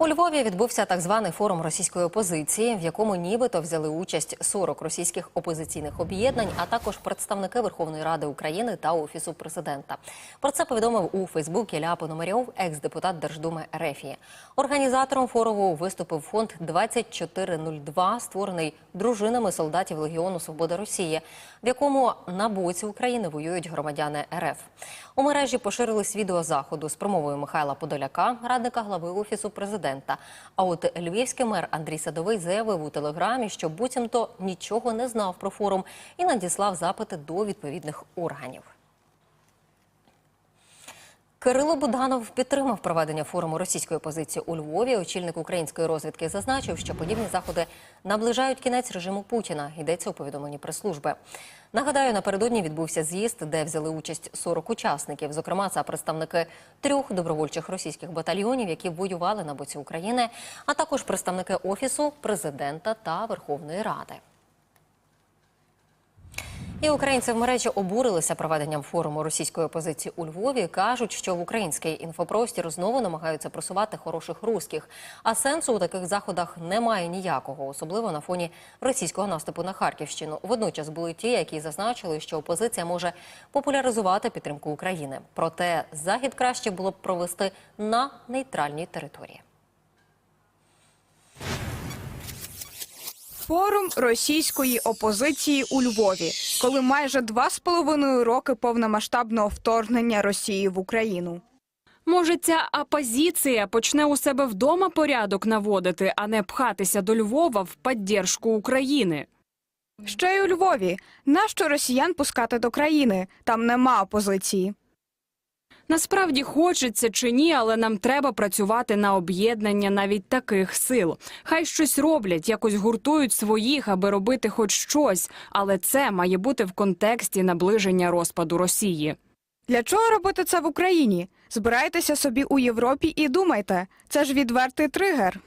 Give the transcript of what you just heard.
У Львові відбувся так званий форум російської опозиції, в якому нібито взяли участь 40 російських опозиційних об'єднань, а також представники Верховної Ради України та офісу президента. Про це повідомив у Фейсбуці Ля Пономарьов, екс-депутат Держдуми Рефії. Організатором форуму виступив фонд 2402, створений дружинами солдатів Легіону Свобода Росії, в якому на боці України воюють громадяни РФ. У мережі поширились відео заходу з промовою Михайла Подоляка, радника глави офісу президента. А от львівський мер Андрій Садовий заявив у телеграмі, що буцімто нічого не знав про форум і надіслав запити до відповідних органів. Кирило Буданов підтримав проведення форуму російської опозиції у Львові. Очільник української розвідки зазначив, що подібні заходи наближають кінець режиму Путіна. Йдеться у повідомленні прес-служби. Нагадаю, напередодні відбувся з'їзд, де взяли участь 40 учасників. Зокрема, це представники трьох добровольчих російських батальйонів, які воювали на боці України, а також представники офісу президента та Верховної Ради. І українці в мережі обурилися проведенням форуму російської опозиції у Львові. кажуть, що в український інфопростір знову намагаються просувати хороших русських. А сенсу у таких заходах немає ніякого, особливо на фоні російського наступу на Харківщину. Водночас були ті, які зазначили, що опозиція може популяризувати підтримку України. Проте захід краще було б провести на нейтральній території. Форум російської опозиції у Львові, коли майже два з половиною роки повномасштабного вторгнення Росії в Україну. Може, ця опозиція почне у себе вдома порядок наводити, а не пхатися до Львова в підтримку України. Ще й у Львові. Нащо росіян пускати до країни? Там нема опозиції. Насправді хочеться чи ні, але нам треба працювати на об'єднання навіть таких сил. Хай щось роблять, якось гуртують своїх, аби робити хоч щось, але це має бути в контексті наближення розпаду Росії. Для чого робити це в Україні? Збирайтеся собі у Європі і думайте. Це ж відвертий тригер.